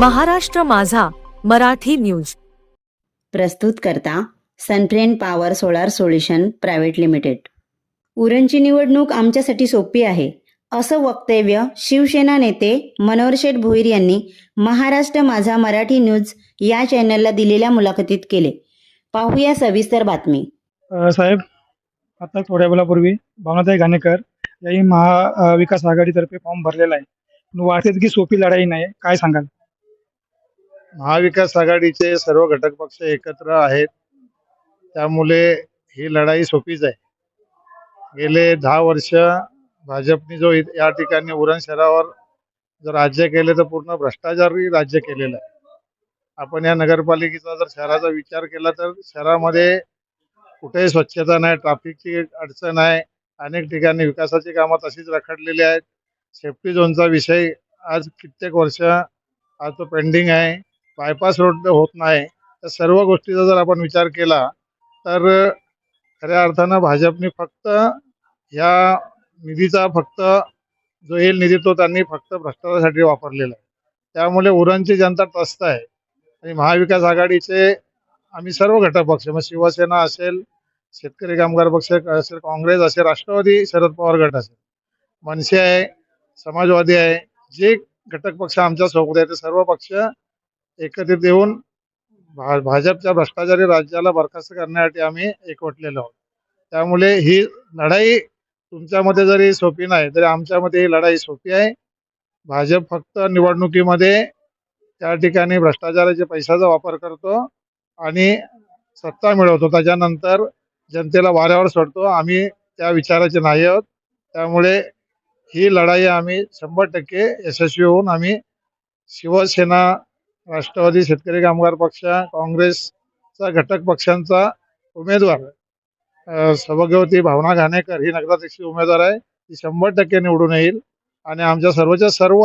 महाराष्ट्र माझा मराठी न्यूज. प्रस्तुत करता Sunfriend Power Solar Solution Private Limited. उरणची निवडणूक आमच्यासाठी सोपी आहे असं वक्तव्य शिवसेना नेते मनोहर शेठ भोईर यांनी महाराष्ट्र माझा मराठी न्यूज या चॅनलला दिलेल्या मुलाखतीत केले. पाहूया सविस्तर बातमी. साहेब आता थोड्या वेळापूर्वी भावनाताई घाणेकर याही महाविकास आघाडीतर्फे फॉर्म भरलेला आहे. वाटते की सोपी लढाई नाही काय सांगाल? महाविकास आघाडीचे सर्व घटक पक्ष एकत्र आहेत. त्यामुळे ही लढाई सोपीच आहे. गेले दहा वर्ष भाजपने जो या ठिकाणी उरण शहरावर जर राज्य केले तर पूर्ण भ्रष्टाचारी राज्य केलेलं आहे. आपण या नगरपालिकेचा जर शहराचा विचार केला तर शहरामध्ये कुठेही स्वच्छता नाही ट्राफिकची अडचण आहे. अनेक ठिकाणी विकासाची कामं तशीच रखडलेली आहेत. सेफ्टी झोनचा विषय आज कित्येक वर्ष आज तो पेंडिंग आहे. बायपास रोड होत नाही तर सर्व गोष्टीचा जर आपण विचार केला तर खऱ्या अर्थानं भाजपने फक्त ह्या निधीचा फक्त जो येईल निधी तो त्यांनी फक्त भ्रष्टाचारासाठी वापरलेला आहे. त्यामुळे उरणची जनता त्रस्त आहे. आणि महाविकास आघाडीचे आम्ही सर्व घटक पक्ष मग शिवसेना असेल शेतकरी कामगार पक्ष असेल काँग्रेस असेल राष्ट्रवादी शरद पवार गट असेल. मनसे आहे समाजवादी आहे जे घटक पक्ष आमच्यासोबत आहे ते सर्व पक्ष एकत्रित येऊन भा भाजपच्या भ्रष्टाचारी राज्याला बरखास्त करण्यासाठी आम्ही एकवटलेलो आहोत. त्यामुळे ही लढाई तुमच्यामध्ये जरी सोपी नाही तरी आमच्यामध्ये ही लढाई सोपी आहे. भाजप फक्त निवडणुकीमध्ये त्या ठिकाणी भ्रष्टाचाराच्या पैशाचा वापर करतो आणि सत्ता मिळवतो. त्याच्यानंतर जनतेला वाऱ्यावर सोडतो. आम्ही त्या विचाराचे नाही आहोत. त्यामुळे ही लढाई आम्ही शंभर टक्के यशस्वी होऊन आम्ही शिवसेना राष्ट्रवादी शेतकरी कामगार पक्ष काँग्रेसचा घटक पक्षांचा उमेदवार सौभाग्यवती भावना घाणेकर ही नगराध्यक्ष उमेदवार आहे. ती शंभर टक्के निवडून येईल आणि आमच्या सर्वच्या सर्व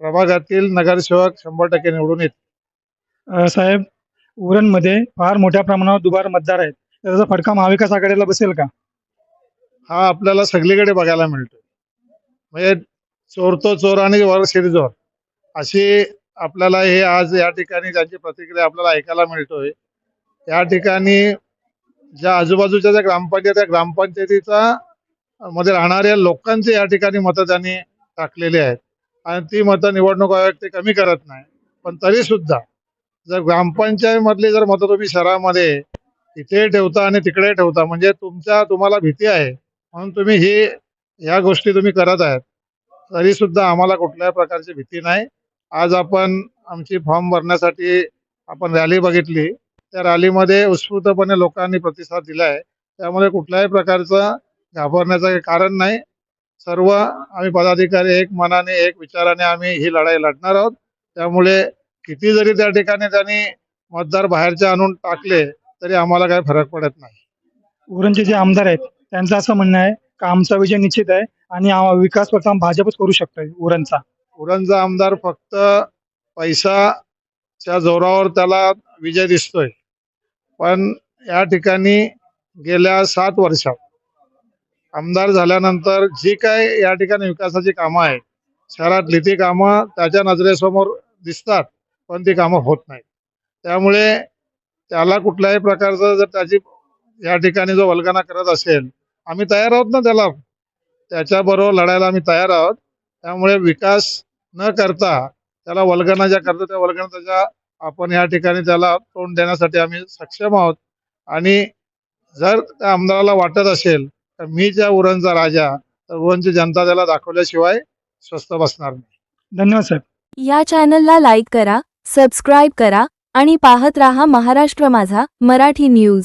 प्रभागातील नगरसेवक शंभर टक्के निवडून येतील. अ, साहेब उरणमध्ये फार मोठ्या प्रमाणावर दुबार मतदार आहेत. त्याचा फटका महाविकास आघाडीला बसेल का? हा आपल्याला सगळीकडे बघायला मिळतो म्हणजे चोर तो चोर आणि वर शिरजोर अशी आपल्याला हे आज या ठिकाणी ज्यांची प्रतिक्रिया आपल्याला ऐकायला मिळतोय या ठिकाणी ज्या आजूबाजूच्या ज्या ग्रामपंचायत त्या ग्रामपंचायतीचा मध्ये राहणाऱ्या लोकांचे या ठिकाणी मतं त्यांनी टाकलेली आहेत. आणि ती मतं निवडणूक आयोग ते कमी करत नाही. पण तरी सुद्धा जर ग्रामपंचायतमधली जर मतं तुम्ही शहरामध्ये इथे ठेवता आणि तिकडे ठेवता म्हणजे तुमच्या तुम्हाला भीती आहे म्हणून तुम्ही ही ह्या गोष्टी तुम्ही करत आहेत. तरी सुद्धा आम्हाला कुठल्याही प्रकारची भीती नाही. आज आपण आमची फॉर्म भरण्यासाठी आपण रॅली बघितली. त्या रॅलीमध्ये उत्स्फूर्तपणे लोकांनी प्रतिसाद दिला आहे त्यामुळे कुठल्याही प्रकारचं घाबरण्याचं काही कारण नाही. सर्व आम्ही पदाधिकारी एक मनाने एक विचाराने आम्ही ही लढाई लढणार आहोत. त्यामुळे किती जरी त्या ठिकाणी त्यांनी मतदार बाहेरचे आणून टाकले तरी आम्हाला काही फरक पडत नाही. उरणचे जे आमदार आहेत त्यांचं असं म्हणणं आहे का आमचा विजय निश्चित आहे आणि विकास प्रथम भाजपच करू शकतोय उरणचा. उरणचा आमदार फक्त पैशाच्या जोरावर त्याला विजय दिसतोय. पण या ठिकाणी गेल्या सात वर्षात आमदार झाल्यानंतर जी काय या ठिकाणी विकासाची कामं आहेत शहरातली ती कामं त्याच्या नजरेसमोर दिसतात पण ती कामं होत नाही त्यामुळे त्याला कुठल्याही प्रकारचं जर त्याची या ठिकाणी जो वल्गना करत असेल आम्ही तयार आहोत ना त्याला? त्याच्याबरोबर लढायला आम्ही तयार आहोत. त्यामुळे विकास न करता त्याला वल्गना ज्या करतो त्या वल्गना त्याच्या आपण या ठिकाणी त्याला तोंड देण्यासाठी आम्ही सक्षम आहोत. आणि जर त्या आमदाराला वाटत असेल तर मी ज्या उरणचा राजा तर उरणची जनता त्याला दाखवल्याशिवाय स्वस्त बसणार नाही. धन्यवाद साहेब या चॅनलला लाईक करा सबस्क्राईब करा आणि पाहत रहा महाराष्ट्र माझा मराठी न्यूज.